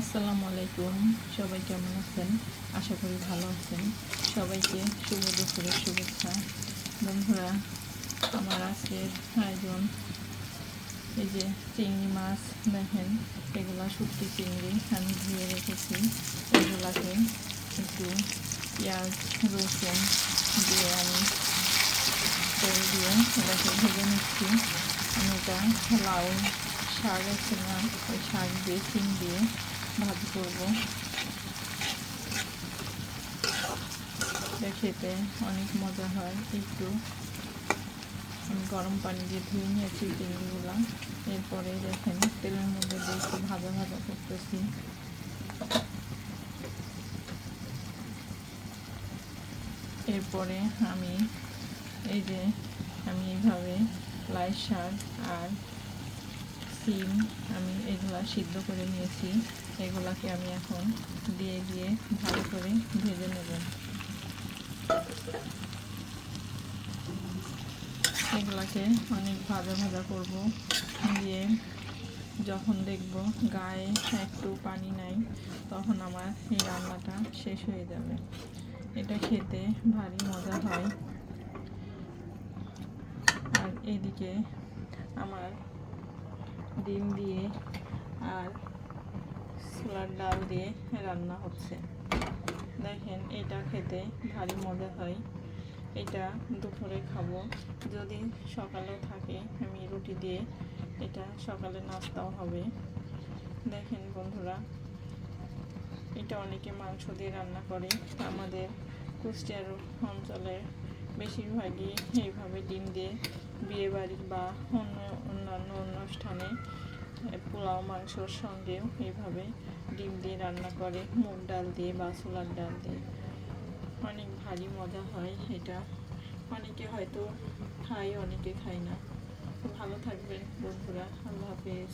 আসসালামু আলাইকুম। সবাই কেমন আছেন? আশা করি ভালো আছেন। সবাইকে শুভ দুপুরের শুভেচ্ছা। বন্ধুরা, আমার আজকের আয়োজন এই যে চিংড়ি মাছ, দেখেন, এগুলা শুক্তি চিংড়ি আমি ধুয়ে রেখেছি। এগুলাকে একটু পেঁয়াজ, রসুন দিয়ে আমি তেল দিয়ে এটাকে ভেজে নিচ্ছি। আমি এটা লাউ শাক আছে না, ওই শাক দিয়ে চিং দিয়ে ভাজি করব। এটা খেতে অনেক মজা হয়, একটু। গরম পানি দিয়ে ধুয়ে নিয়েছি চিংড়িগুলো এরপরে দেখেন, তেলের মধ্যে দিয়ে একটু ভাজা ভাজা করতেছি। এরপরে আমি এই যে, আমি এইভাবে লাই শাক আর সিম আমি এগুলা সিদ্ধ করে নিয়েছি। এগুলাকে আমি এখন দিয়ে দিয়ে ভালো করে ভেজে নেব। এগুলাকে অনেক ভাজা ভাজা করব। দিয়ে যখন দেখব গায়ে একটু পানি নাই, তখন আমার এই রান্নাটা শেষ হয়ে যাবে। এটা খেতে ভারী মজা হয়। আর এদিকে আমার ডিম দিয়ে আর ছোলার ডাল দিয়ে রান্না হচ্ছে। দেখেন, এটা খেতে ভারী মজা হয়। এটা দুপুরে খাব। যদি সকালেও থাকে, আমি রুটি দিয়ে এটা সকালে নাস্তাও হবে। দেখেন বন্ধুরা, এটা অনেকে মাংস দিয়ে রান্না করে। আমাদের কুষ্টিয়ার অঞ্চলে বেশিরভাগই এইভাবে ডিম দিয়ে বিয়ে বাড়ি বা অন্য অন্যান্য অনুষ্ঠানে পোলাও, মাংসর সঙ্গেও এইভাবে ডিম দিয়ে রান্না করে। মুগ ডাল দিয়ে বা ছোলার ডাল দিয়ে। অনেক ভারী মজা হয় এটা। অনেকে হয়তো খায়, অনেকে খায় না। ভালো থাকবেন বন্ধুরা। আল্লাহ হাফেজ।